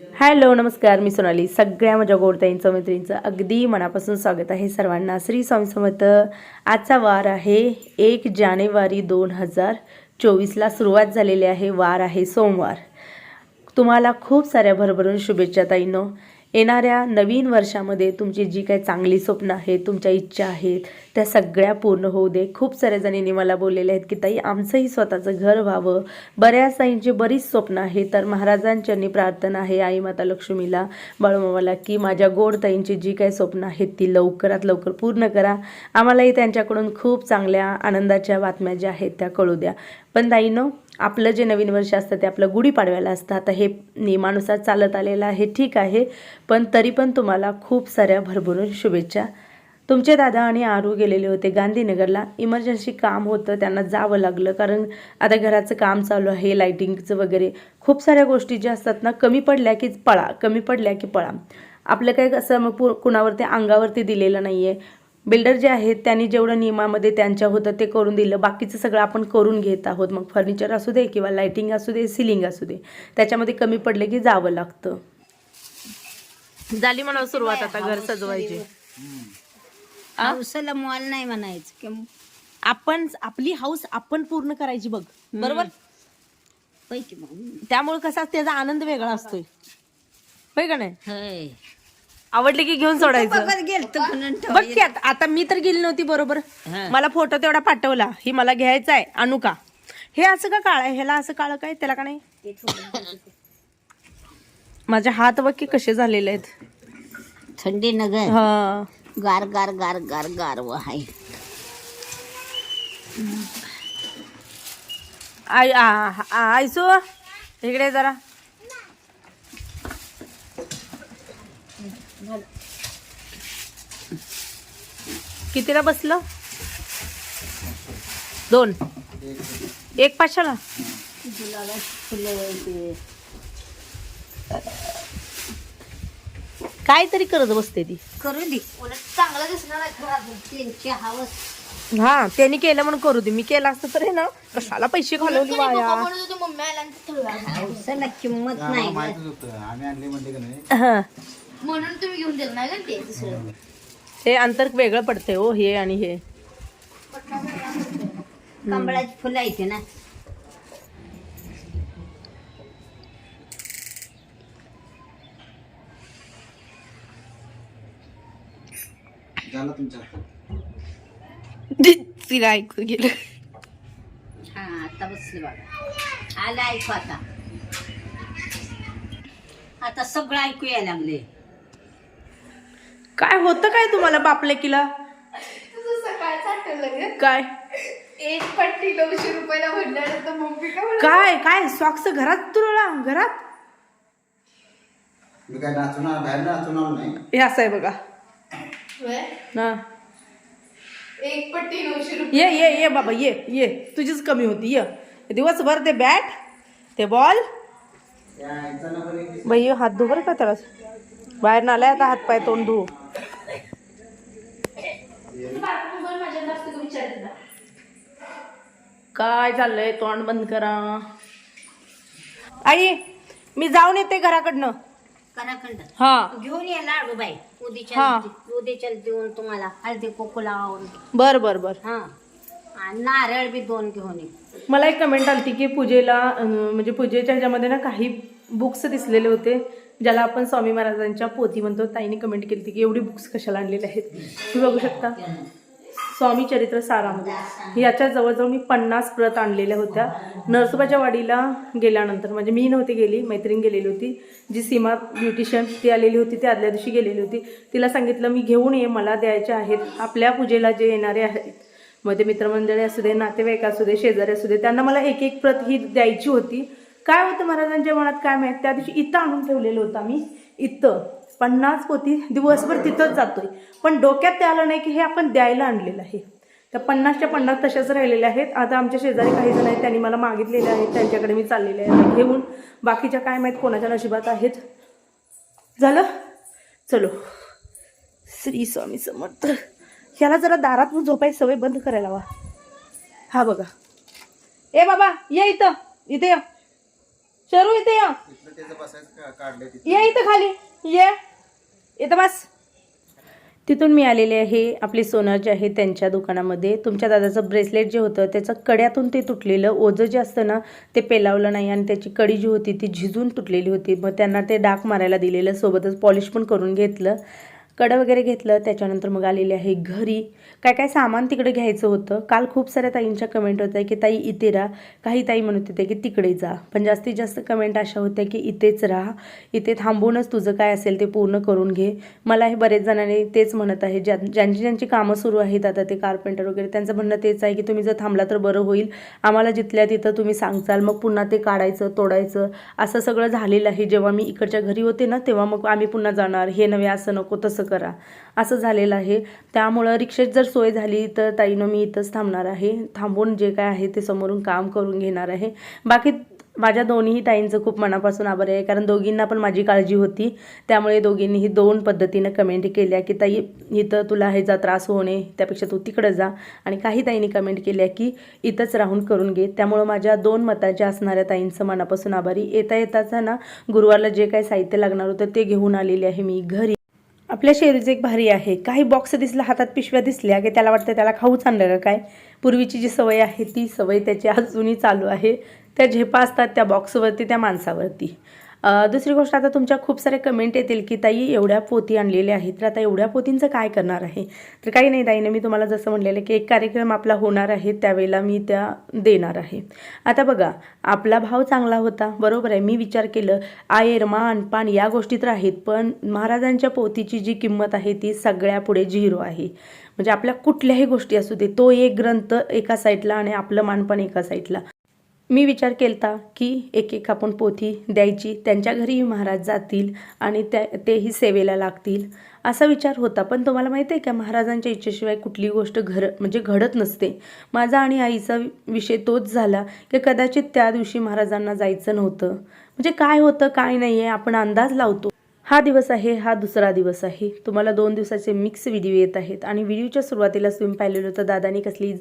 Hello नमस्कार मी सोनाली. सगळ्या माझ्या गोडताईंचं मैत्रिणींचं अगदी मनापासून स्वागत आहे सर्वांना. श्री स्वामी समर्थ आजचा वार आहे एक जानेवारी दोन हजार चोवीसला सुरुवात झालेली आहे. वार आहे सोमवार. तुम्हाला खूप साऱ्या भरभरून शुभेच्छा ताईनो. येणाऱ्या नवीन वर्षामध्ये तुमची जी काही चांगली स्वप्न आहेत तुमच्या इच्छा आहेत त्या सगळ्या पूर्ण होऊ दे. खूप साऱ्या जणींनी मला बोललेले आहेत की ताई आमचंही स्वतःचं घर व्हावं. बऱ्याच ताईंची बरीच स्वप्न आहेत तर महाराजांच्यांनी प्रार्थना आहे आई माता लक्ष्मीला बाळूमामाला की माझ्या गोड ताईंची जी काही स्वप्न आहेत ती लवकरात लवकर पूर्ण करा. आम्हालाही त्यांच्याकडून खूप चांगल्या आनंदाच्या बातम्या ज्या आहेत त्या कळू द्या. पण ताईनो आपलं जे नवीन वर्ष असतं ते आपलं गुढीपाडव्याला असतं. आता हे नियमानुसार चालत आलेलं आहे ठीक आहे. पण तरी पण तुम्हाला खूप साऱ्या भरभरून शुभेच्छा. तुमचे दादा आणि आरू गेलेले होते गांधीनगरला. इमर्जन्सी काम होतं त्यांना जावं लागलं. कारण आता घराचं काम चालू आहे लाईटिंगचं वगैरे. खूप साऱ्या गोष्टी ज्या असतात ना कमी पडल्या की पळा कमी पडल्या की पळा. आपलं काय असं मग पु कुणावरती अंगावरती दिलेलं नाही आहे बिल्डर जे आहेत त्यांनी जेवढं नियमामध्ये त्यांच्या होतं ते करून दिलं. बाकीचं सगळं आपण करून घेत आहोत. मग फर्निचर असू दे किंवा लाईटिंग असू दे सिलिंग असू दे त्याच्यामध्ये कमी पडले की जावं लागतं. झाली म्हणा सुरुवात आता घर सजवायची? हौसाला मॉल नाही म्हणायचं की आपण आपली हाऊस आपण पूर्ण करायची बघ. बरोबर? त्यामुळे कसा त्याचा आनंद वेगळा असतोय. होय का नाही? होय. आवडली की घेऊन सोडायचं. बघत गेलतो म्हणून बघ की आता आता मी तर गेली नव्हती बरोबर. मला फोटो तेवढा पाठवला. ही मला घ्यायचा आहे आणू का हे असं का काळ आहे? ह्याला असं काळ काय? त्याला का नाही? माझे हात बघ की कसे झालेले आहेत. थंडी नगर हा. गार गार गार गार गार व हाय. आई आ- आ- आयसू इकडे ये जरा कितीला बसलं? दोन. एक पाचशेला? काय तरी करत बसते ती. करू दे. उलट चांगलं दिसणार आहे खराब त्यांची हवस. हा त्यांनी केलं म्हणून करू दे. मी केलं असतं तर हे ना कशाला पैसे घालवली वाया हौसाला किंमत नाही. माहितच होतं. आम्ही आणले म्हणले का नाही. हा. म्हणून तुम्ही घेऊन दिलं नाही का ते दुसरं? हे अंतर वेगळं पडते हो हे आणि हे. कमळाची फुलं येते ना. झालं तिला ऐकू गेलं. हा आता बसले बघा. आलं ऐकू आता. आता सगळं ऐकू यायला लागले काय होतं काय तुम्हाला बापले किला काय? एक पट्टी नऊशे रुपयाला म्हणणार तर मम्मी का काय काय सॉक्स घरात तुला घरात? मी काय नाचून आ- बाहेर आलो नाही. हे असं आहे बघा. हा. एक पट्टी नऊशे रुपये. ये ये ये बाबा ये ये. तुझीच कमी होती ये. दिवसभर ते बॅट ते बॉल बाई हे हात धु बरं का त्याला? बाहेर नालाय आता हात पाय तोंड धु. काय चाललंय तोंड बंद करा. आई मी जाऊन येते घराकडनं. कराखंड हा. घेऊन ये लाडू बाई. हा. उद्याच्या उद्याच्या देऊन तुम्हाला हळदी कोको लावून बर बर बर. हा. आणि नारळ बी दोन घेऊन ये. मला एक कमेंट आलती की पूजेला अं, म्हणजे पूजेच्या ह्याच्यामध्ये ना काही बुक्स दिसलेले होते ज्याला आपण स्वामी महाराजांच्या पोथी म्हणतो. ताईने कमेंट केली होती की एवढी बुक्स कशाला आणलेले आहेत? तुम्ही बघू शकता. स्वामी चरित्र सारामध्ये. याच्या जवळजवळ मी पन्नास प्रत आणलेल्या होत्या. नरसोबाच्या वाडीला गेल्यानंतर म्हणजे मी नव्हती गेली मैत्रीण गेलेली होती. जी सीमा ब्युटिशियन ती आलेली होती ती आदल्या दिवशी गेलेली होती. तिला सांगितलं मी घेऊन ये मला द्यायचे आहेत. आपल्या पूजेला जे येणारे आहेत. मग ते मित्रमंडळी असू दे नातेवाईक असू दे शेजारी असू दे त्यांना मला एक एक प्रत ही द्यायची होती. काय होतं महाराजांच्या मनात? काय माहीत? त्या दिवशी इथं आणून ठेवलेलं होतं आम्ही. इथं. पन्नास पोती दिवसभर तिथंच जातोय. पण डोक्यात ते आलं नाही की हे आपण द्यायला आणलेलं आहे. त्या पन्नासच्या पन्नास तशाच राहिलेल्या आहेत. आता आमच्या शेजारी काही जण आहेत त्यांनी मला मागितलेले आहेत. त्यांच्याकडे मी चाललेले आहे. घेऊन बाकीच्या काय माहीत कोणाच्या नशिबात आहेत. झालं? चलो. श्री स्वामी समर्थ. ह्याला जरा दारात झोपायची सवय बंद करायला हवा हा बघा. ए बाबा ये इथं. इथे ये. शरू इथे या. ये इथं खाली. ये. इथं बस. तिथून मी आलेले आहे आपली सोनार जे आहे त्यांच्या दुकानामध्ये. तुमच्या दादाचं ब्रेसलेट जे होतं त्याचं कड्यातून ते तुटलेलं. ओझं जे असतं ना ते पेलावलं नाही आणि त्याची कडी जी होती ती झिजून तुटलेली होती. मग त्यांना ते डाक मारायला दिलेलं. सोबतच पॉलिश पण करून घेतलं. कडं वगैरे घेतलं त्याच्यानंतर मग आलेले आहे घरी. काय काय सामान तिकडे घ्यायचं होतं? काल खूप साऱ्या ताईंच्या कमेंट होत्या की ताई इथे राहा. काही ताई म्हणत होत्या की तिकडे जा. पण जास्तीत जास्त कमेंट अशा होत्या की इथेच राहा. इथे थांबूनच तुझं काय असेल ते पूर्ण करून घे. मला हे बरेच जणांनी तेच म्हणत आहे. ज्या ज्यांची ज्यांची कामं सुरू आहेत आता ते कार्पेंटर वगैरे त्यांचं म्हणणं तेच आहे की तुम्ही जर थांबला तर बरं होईल. आम्हाला जिथल्या तिथं तुम्ही सांगचाल मग पुन्हा ते काढायचं तोडायचं. असं सगळं झालेलं आहे. जेव्हा मी इकडच्या घरी होते ना तेव्हा मग आम्ही पुन्हा जाणार. हे नव्हे असं नको तसं करा. असं झालेलं आहे. त्यामुळं रिक्षेत जर सोय झाली तर ताईनं मी इथंच थांबणार आहे. थांबून जे काय आहे ते समोरून काम करून घेणार आहे. बाकी माझ्या दोन्ही ताईंचं खूप मनापासून आभार आहे. कारण दोघींना पण माझी काळजी होती. त्यामुळे दोघींनीही दोन पद्धतीनं कमेंट केल्या की ताई इथं तुला ह्याचा त्रास होणे त्यापेक्षा तू तिकडं जा. आणि काही ताईंनी कमेंट केल्या की इथंच राहून करून घे. त्यामुळं माझ्या दोन मताच्या असणाऱ्या ताईंचं मनापासून आभारी. येता येताचा ना गुरुवारला जे काही साहित्य लागणार होतं ते घेऊन आलेले आहे मी घरी. आपल्या शेरीचं एक भारी आहे. काही बॉक्स दिसला हातात पिशव्या दिसल्या की त्याला वाटतं त्याला खाऊच आणलं का काय? पूर्वीची जी सवय आहे ती सवय त्याची अजूनही चालू आहे. त्या झेपा असतात त्या बॉक्सवरती त्या माणसावरती. दुसरी गोष्ट आता तुमच्या खूप सारे कमेंट येतील की ताई एवढ्या पोती आणलेल्या आहेत. तर आता एवढ्या पोतींचं काय करणार आहे? तर काही नाही ताईने मी तुम्हाला जसं म्हणलेलं की एक कार्यक्रम आपला होणार आहे त्यावेळेला मी त्या देणार आहे. आता बघा आपला भाव चांगला होता बरोबर आहे मी विचार केलं आयर मान पान या गोष्टी तर आहेत पण महाराजांच्या पोथीची जी किंमत आहे ती सगळ्या पुढे झिरो आहे. म्हणजे आपल्या कुठल्याही गोष्टी असू दे तो एक ग्रंथ एका साईडला आणि आपलं मानपण एका साईडला मी विचार केलता की एक एक आपण पोथी द्यायची त्यांच्या घरीही महाराज जातील आणि त्या तेही सेवेला लागतील असा विचार होता. पण तुम्हाला माहिती आहे का महाराजांच्या इच्छेशिवाय कुठली गोष्ट घर म्हणजे घडत नसते. माझा आणि आईचा विषय तोच झाला की कदाचित त्या दिवशी महाराजांना जायचं नव्हतं. म्हणजे काय होतं काय नाही आहे आपण अंदाज लावतो. हा दिवस आहे हा दुसरा दिवस आहे. तुम्हाला दोन दिवसाचे मिक्स व्हिडिओ येत आहेत. आणि व्हिडिओच्या सुरुवातीलाच तुम्ही पाहिलेलं होतं दादानी कसली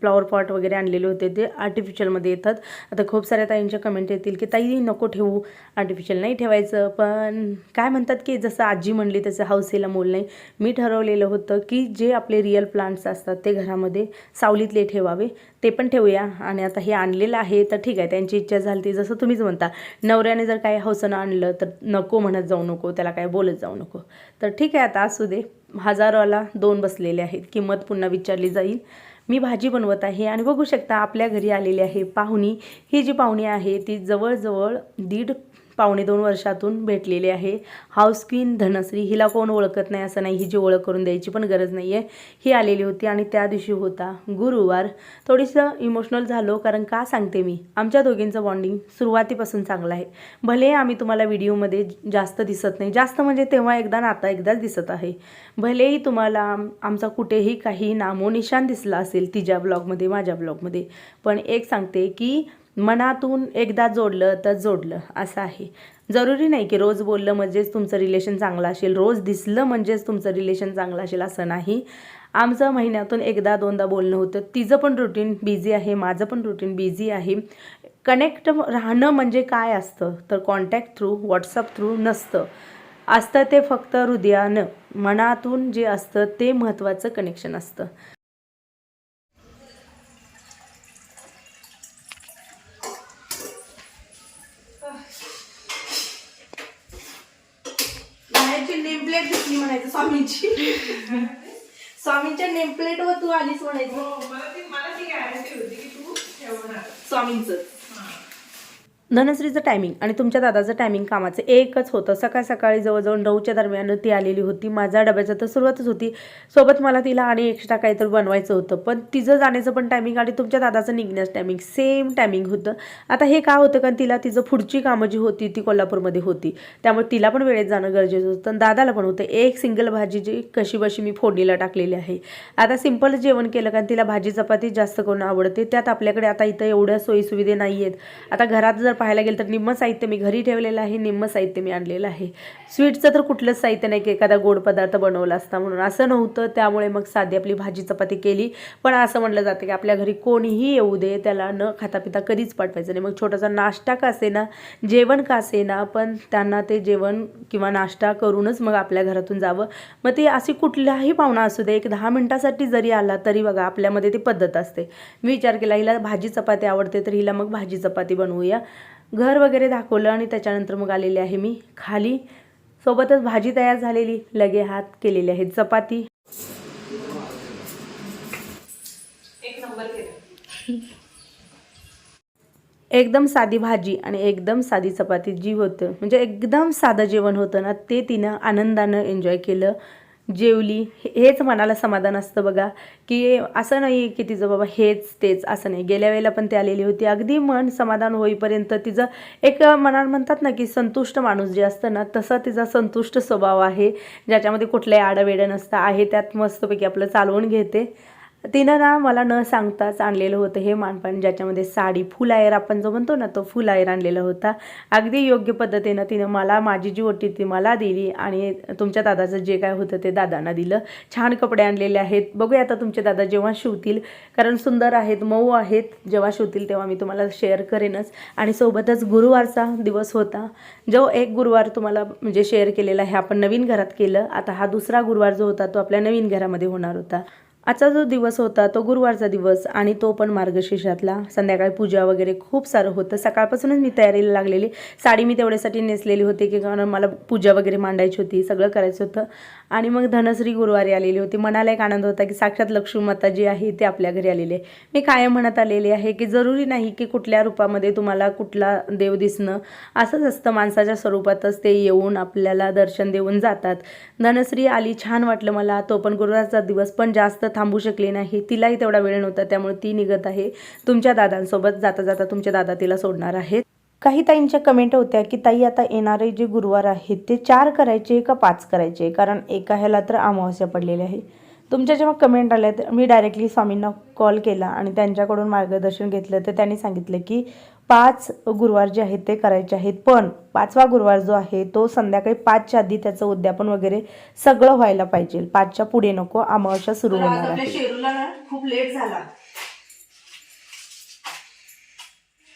फ्लॉवर पॉट वगैरे आणलेले होते ते आर्टिफिशियलमध्ये येतात. आता खूप साऱ्या ताईंच्या कमेंट येतील की ताई नको ठेवू आर्टिफिशियल नाही ठेवायचं. पण काय म्हणतात की जसं आजी म्हणली तसं हौसेला मोल नाही. मी ठरवलेलं होतं की जे आपले रिअल प्लांट्स असतात ते घरामध्ये सावलीतले ठेवावे. ते पण ठेवूया. आणि आता हे आणलेलं आहे तर ठीक आहे त्यांची इच्छा झाली ती. जसं तुम्हीच म्हणता नवऱ्याने जर काही हौसनं आणलं तर नको म्हणत जाऊ नको त्याला काय बोलत जाऊ नको. तर ठीक आहे आता असू दे. हजाराला दोन बसलेले आहेत. किंमत पुन्हा विचारली जाईल. मी भाजी बनवत आहे आणि बघू शकता आपल्या घरी आलेली आहे पाहुणी. ही जी पाहुणी आहे ती जवळजवळ दीड पावणे दोन वर्षातून भेटलेली आहे. हाऊस क्वीन धनश्री हिला कोण ओळखत नाही असं नाही हिची ओळख करून द्यायची पण गरज नाही आहे ही आलेली होती आणि त्या दिवशी होता गुरुवार. थोडीसं इमोशनल झालो कारण का सांगते मी? आमच्या दोघींचं बॉन्डिंग सुरुवातीपासून चांगलं आहे. भले आम्ही तुम्हाला व्हिडिओमध्ये जास्त दिसत नाही जास्त म्हणजे तेव्हा एकदा ना आता एकदाच दिसत आहे. भलेही तुम्हाला आमचा कुठेही काही नामोनिशान दिसला असेल तिच्या ब्लॉगमध्ये माझ्या ब्लॉगमध्ये पण एक सांगते की मनातून एकदा जोडलं तर जोडलं असं आहे. जरुरी नाही की रोज बोललं म्हणजेच तुमचं रिलेशन चांगलं असेल. रोज दिसलं म्हणजेच तुमचं रिलेशन चांगलं असेल असं नाही. आमचं महिन्यातून एकदा दोनदा बोलणं होतं. तिचं पण रुटीन बिझी आहे माझं पण रुटीन बिझी आहे. कनेक्ट राहणं म्हणजे काय असतं? तर कॉन्टॅक्ट थ्रू व्हॉट्सअप थ्रू नसतं. असतं ते फक्त हृदयानं. मनातून जे असतं ते महत्त्वाचं कनेक्शन असतं बाहेरची नेमप्लेट दिसली म्हणायचं स्वामींची स्वामींच्या नेमप्लेटवर तू आलीस म्हणायचं. स्वामींचं धनश्रीचं टायमिंग आणि तुमच्या दादाचं टायमिंग कामाचं एकच होतं. सकाळ सकाळी जवळजवळ नऊच्या दरम्यान ती आलेली होती. माझ्या डब्याचं तर सुरुवातच होती. सोबत मला तिला आणि एक्स्ट्रा काहीतरी बनवायचं होतं. पण तिचं जाण्याचं पण टायमिंग आणि तुमच्या दादाचं निघण्याचं टायमिंग सेम टायमिंग होतं. आता हे का होतं? कारण तिला तिचं पुढची कामं जी होती ती कोल्हापूरमध्ये होती. त्यामुळे तिला पण वेळेत जाणं गरजेचं होतं. आणि दादाला पण होतं. एक सिंगल भाजी जी कशी बशी मी फोडणीला टाकलेली आहे. आता सिंपल जेवण केलं कारण तिला भाजी चपाती जास्त करून आवडते. त्यात आपल्याकडे आता इथं एवढ्या सोयीसुविधा नाही आहेत आता घरात जर पाहायला गेलं तर निम्म साहित्य मी घरी ठेवलेलं आहे निम्म साहित्य मी आणलेलं आहे. स्वीटचं तर कुठलंच साहित्य नाही की एखादा गोड पदार्थ बनवला असता म्हणून. असं नव्हतं त्यामुळे मग साधी आपली भाजी चपाती केली. पण असं म्हटलं जातं की आपल्या घरी कोणीही येऊ दे त्याला न खाता पिता कधीच पाठवायचं नाही. मग छोटासा नाश्ता का असेना जेवण का असेना पण त्यांना ते जेवण किंवा नाश्ता करूनच मग आपल्या घरातून जावं. मग ते अशी कुठलाही पाहुणा असू दे एक दहा मिनटासाठी जरी आला तरी बघा आपल्यामध्ये ती पद्धत असते. मी विचार केला हिला भाजी चपाती आवडते तर हिला मग भाजी चपाती बनवूया. घर वगैरे दाखवलं आणि त्याच्यानंतर मग आलेले आहे मी खाली. सोबतच भाजी तयार झालेली लगे हात केलेली आहे चपाती. एकदम साधी भाजी आणि एकदम साधी चपाती जी होतं म्हणजे एकदम साधं जेवण होतं ना ते तिनं आनंदानं एन्जॉय केलं. जेवली हे- हेच मनाला समाधान असतं बघा. की असं नाही की तिचं बाबा हेच तेच असं नाही. गेल्या वेळेला पण ती आलेली होती. अगदी मन समाधान होईपर्यंत तिचं एक मनात म्हणतात ना की संतुष्ट माणूस जे असतं ना तसा तिचा संतुष्ट स्वभाव आहे. ज्याच्यामध्ये कुठलंही आडवेडं नसतं. आहे त्यात मस्तपैकी आपलं चालवून घेते. तिनं ना मला न सांगताच आणलेलं होतं हे मानपान ज्याच्यामध्ये साडी फुल आयर आपण जो म्हणतो ना तो फुल आयर आणलेला होता. अगदी योग्य पद्धतीनं तिनं मला माझी जी ओटी ती मला दिली आणि तुमच्या दादाचं जे काय होतं ते दादांना दिलं. छान कपडे आणलेले आहेत. बघूया आता तुमचे दादा जेव्हा शिवतील कारण सुंदर आहेत मऊ आहेत जेव्हा शिवतील तेव्हा मी तुम्हाला शेअर करेनच. आणि सोबतच गुरुवारचा दिवस होता. जो एक गुरुवार तुम्हाला म्हणजे शेअर केलेला आहे आपण नवीन घरात केलं. आता हा दुसरा गुरुवार जो होता तो आपल्या नवीन घरामध्ये होणार होता. आजचा जो दिवस होता तो गुरुवारचा दिवस आणि तो पण मार्गशीर्षातला. संध्याकाळी पूजा वगैरे खूप सारं होतं. सकाळपासूनच मी तयारीला लागलेली. साडी मी तेवढ्यासाठी नेसलेली होती की कारण मला पूजा वगैरे मांडायची होती सगळं करायचं होतं. आणि मग धनश्री गुरुवारी आलेली होती. मनाला एक आनंद होता की साक्षात लक्ष्मी माता जी आहे ते आपल्या घरी आलेले. आहे. मी कायम म्हणत आलेली आहे की जरुरी नाही की कुठल्या रूपामध्ये तुम्हाला कुठला देव दिसणं. असंच असतं. माणसाच्या स्वरूपातच ते येऊन आपल्याला दर्शन देऊन जातात. धनश्री आली छान वाटलं मला. तो पण गुरुवारचा दिवस पण जास्त थांबू शकली नाही. तिलाही तेवढा वेळ नव्हता त्यामुळे ती निघत आहे. तुमच्या दादांसोबत जाता जाता तुमच्या दादा तिला सोडणार आहेत. काही ताईंच्या कमेंट होत्या की ताई आता येणारे जे गुरुवार आहेत ते चार करायचे का पाच करायचे कारण एका ह्याला तर अमावस्या पडलेली आहे. तुमच्या जेव्हा कमेंट आल्या तर मी डायरेक्टली स्वामींना कॉल केला आणि त्यांच्याकडून मार्गदर्शन घेतलं. तर त्यांनी सांगितलं की पाच गुरुवार जे आहेत ते करायचे आहेत. पण पाचवा गुरुवार जो आहे तो संध्याकाळी पाचच्या आधी त्याचं उद्यापन वगैरे सगळं व्हायला पाहिजे. पाचच्या पुढे नको. अमावस्या सुरू होणार आहे. शेरूला ना खूप लेट झाला.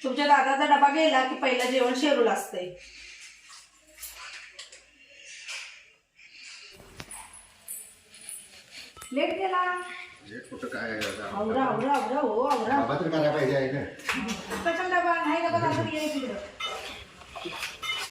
तुमच्या दादाचा डबा गेला की पहिला जेवण शेरूला असतंय. लेट गेला. कुठं काय आवरा आवरा आवरा हो आवरा. बाबा तर करायला पाहिजे आहे ना कशाला डबा नाही डबा दादा ये तिकडं.